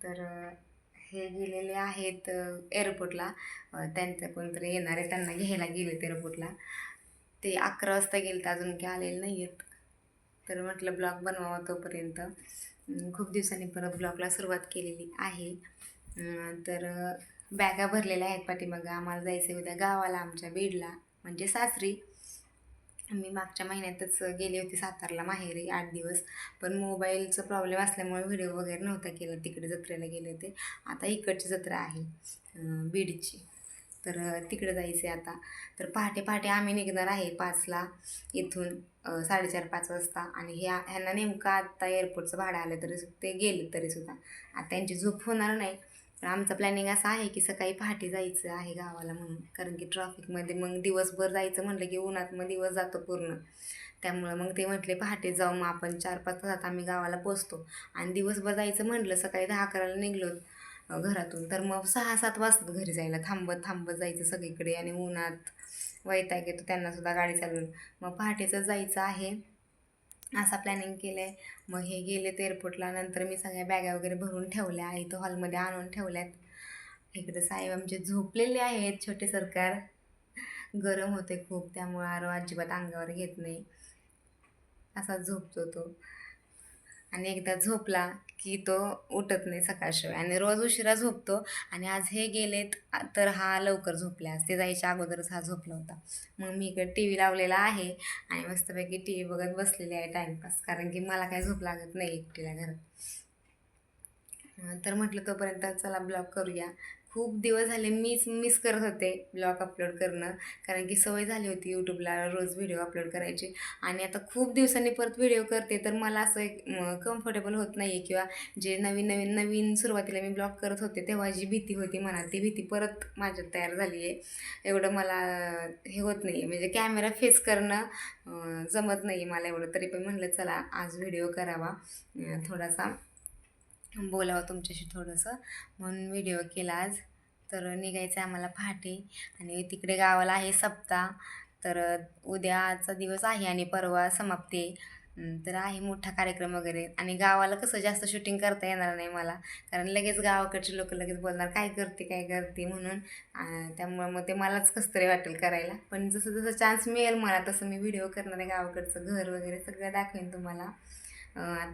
तर हे गेलेले आहेत एअरपोर्टला त्यांचं कोणतरी येणार आहे त्यांना घ्यायला गेलेत एअरपोर्टला ते अकरा वाजता गेले तर अजून काही आलेले नाही आहेत तर म्हटलं ब्लॉग बनवावा तोपर्यंत. खूप दिवसांनी परत ब्लॉगला सुरुवात केलेली आहे. तर बॅगा भरलेल्या आहेत पाठीमागं. आम्हाला जायचं आहे उद्या गावाला आमच्या बीडला म्हणजे सासरी. मी मागच्या महिन्यातच गेले होते सातारला माहेरी आठ दिवस. पण मोबाईलचा प्रॉब्लेम असल्यामुळे व्हिडिओ वगैरे नव्हता केला. तिकडे जत्रेला गेले होते. आता इकडची जत्रा आहे बीडची. तर तिकडे जायचं आहे आता. तर पहाटे पहाटे आम्ही निघणार आहे पाचला इथून साडेचार पाच वाजता. आणि ह्या ह्यांना नेमकं आत्ता एअरपोर्टचं भाडं आलं तरी ते गेले तरीसुद्धा आता त्यांची झोप होणार नाही. पण आमचं प्लॅनिंग असं आहे की सकाळी पहाटे जायचं आहे गावाला म्हणून. कारण की ट्रॉफिकमध्ये मग दिवसभर जायचं म्हटलं की उन्हात मग दिवस जातो पूर्ण. त्यामुळं मग ते म्हटले पहाटे जाऊ मग आपण चार पाच तासात आम्ही गावाला पोचतो. आणि दिवसभर जायचं म्हटलं सकाळी दहा अकराला निघलो घरातून. तर मग सहा सात वाजतात घरी जायला. थांबत थांबत जायचं सगळीकडे आणि उन्हात वैताग येतो त्यांनासुद्धा गाडी चालवून. मग पहाटेचं जायचं आहे. असा प्लॅनिंग केलं आहे मग हे गेले एअरपोर्टला नंतर मी सगळ्या बॅगा वगैरे भरून ठेवल्या. इथं हॉलमध्ये आणून ठेवल्यात. इकडे साहेब आमचे झोपलेले आहेत छोटे सरकार. गरम होते खूप. त्यामुळं आरो अजिबात अंगावर घेत नाही. असा झोपतो तो. आणि एकदा झोपला की तो उठत नाही सकाळशिवाय. आणि रोज उशिरा झोपतो आणि आज हे गेलेत तर हा लवकर झोपला. आज ते जायच्या अगोदरच हा झोपला होता. मग मी इकडे टी व्ही लावलेला आहे आणि मस्तपैकी टी व्ही बघत बसलेली आहे टाईमपास कारण की मला काही झोप लागत नाही एकटीला घरात. तर म्हटलं तोपर्यंत चला ब्लॉग करूया. खूप दिवस झाले मीच मिस करत होते ब्लॉग अपलोड करणं. कारण की सवय झाली होती यूट्यूबला रोज व्हिडिओ अपलोड करायची. आणि आता खूप दिवसांनी परत व्हिडिओ करते. तर मला असं एक कम्फर्टेबल होत नाही आहे किंवा जे नवीन नवीन नवीन सुरुवातीला मी ब्लॉग करत होते तेव्हा जी भीती होती मनात ती भीती परत माझ्यात तयार झाली आहे एवढं मला हे होत नाही आहे म्हणजे कॅमेरा फेस करणं जमत नाही आहे मला एवढं. तरी पण म्हटलं चला आज व्हिडिओ करावा. थोडासा बोलावं तुमच्याशी थोडंसं. म्हणून व्हिडिओ केला आज. तर निघायचं आहे आम्हाला पहाटे. आणि तिकडे गावाला आहे सप्ताह. तर उद्याचा दिवस आहे आणि परवा समाप्ती आहे. तर आहे मोठा कार्यक्रम वगैरे. आणि गावाला कसं जास्त शूटिंग करता येणार नाही मला. कारण लगेच गावाकडचे लोक लगेच बोलणार काय करते काय करते? म्हणून. त्यामुळं मग ते मलाच कसं तरी वाटेल करायला. पण जसं जसं चान्स मिळेल मला तसं मी व्हिडिओ करणार आहे गावाकडचं घर वगैरे सगळं दाखवेन तुम्हाला.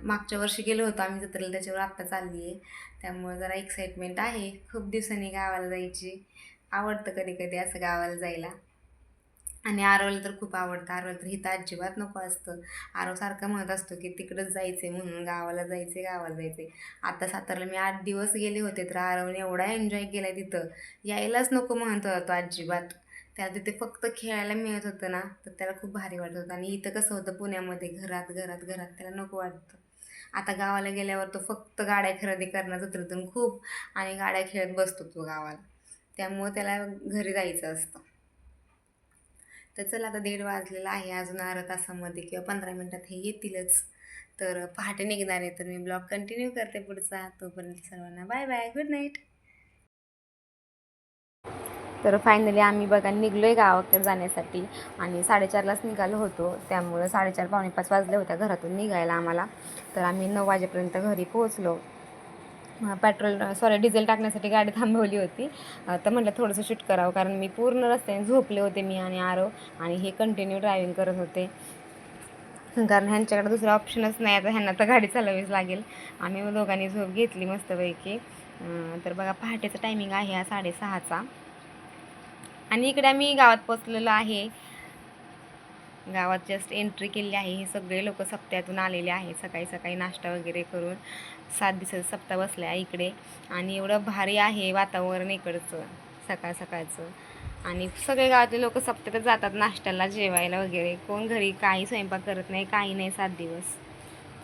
मागच्या वर्षी गेलो होतो आम्ही जत्रेला त्याच्यावर आत्ता चालली आहे. त्यामुळे जरा एक्साइटमेंट आहे. खूप दिवसांनी गावाला जायची. आवडतं कधी कधी असं गावाला जायला. आणि आरवला तर खूप आवडतं. आरवला तर इथं अजिबात नको असतं. आरव सारखं म्हणत असतो की तिकडंच जायचं आहे म्हणून गावाला जायचं आहे गावाला जायचं आहे आता सातारला मी आठ दिवस गेले होते तर आरवने एवढा एन्जॉय केला तिथं. यायलाच नको म्हणत होता तो अजिबात. त्याला तिथे फक्त खेळायला मिळत होतं ना तर त्याला खूप भारी वाटत होतं. आणि इथं कसं होतं पुण्यामध्ये घरात घरात घरात त्याला नको वाटतं. आता गावाला गेल्यावर तो फक्त गाड्या खरेदी करणार जत्रेतून खूप आणि गाड्या खेळत बसतो तो गावाला. त्यामुळं त्याला घरी जायचं असतं. तर चला आता दीड वाजलेला आहे अजून अर्धा तासामध्ये किंवा पंधरा मिनटात हे येतीलच. तर पहाटे निघणार आहे तर मी ब्लॉग कंटिन्यू करते पुढचा. तोपर्यंत सर्वांना बाय बाय गुड नाईट. तर फायनली आम्ही बघा निघलो आहे गावाकडे जाण्यासाठी. आणि साडेचारलाच निघालो होतो. त्यामुळं साडेचार पावणे पाच वाजले होत्या घरातून निघायला आम्हाला. तर आम्ही नऊ वाजेपर्यंत घरी पोहोचलो. पेट्रोल सॉरी डिझेल टाकण्यासाठी गाडी थांबवली होती. तर म्हटलं थोडंसं शूट करावं कारण मी पूर्ण रस्त्याने झोपले होते मी आणि आरो आणि हे कंटिन्यू ड्रायव्हिंग करत होते. कारण ह्यांच्याकडे दुसरं ऑप्शनच नाही. आता ह्यांना तर गाडी चालवावीच लागेल. आम्ही दोघांनी झोप घेतली मस्तपैकी. तर बघा पहाटेचा टायमिंग आहे हा साडेसहाचा. आणि इकडे आम्ही गावात पोचलेलो आहे. गावात जस्ट एंट्री केली आहे. हे सगळे लोक सप्त्यातून आलेले आहे सकाळी सकाळी नाश्ता वगैरे करून सात दिवसाचा सप्ताह बसला आहे इकडे. आणि एवढं भारी आहे वातावरण इकडचं सकाळ सकाळचं. आणि सगळे गावातले लोक सप्त्यातच जातात नाश्त्याला जेवायला वगैरे. कोण घरी काही स्वयंपाक करत नाही काही नाही सात दिवस.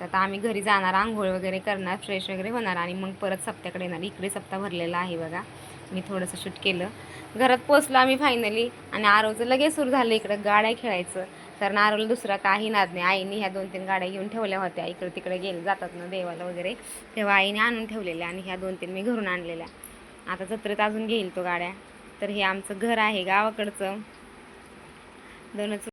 तर आता आम्ही घरी जाणार आंघोळ वगैरे करणार फ्रेश वगैरे होणार आणि मग परत सप्त्याकडे येणार. इकडे सप्ताह भरलेला आहे बघा. मी थोडंसं शूट केलं. घरात पोचलो आम्ही फायनली आणि आरवचं लगेच सुरू झालं इकडं गाड्या खेळायचं. कारण आरवला दुसरा काही नाद नाही. आईने ह्या दोन तीन गाड्या घेऊन ठेवल्या होत्या. इकडं तिकडे गेले जातात ना देवाला वगैरे. तेव्हा आईने आणून ठेवलेल्या आणि ह्या दोन तीन मी घरून आणलेल्या. आता जत्रेत अजून घेईल तो गाड्या. तर हे आमचं घर आहे गावाकडचं. दोनच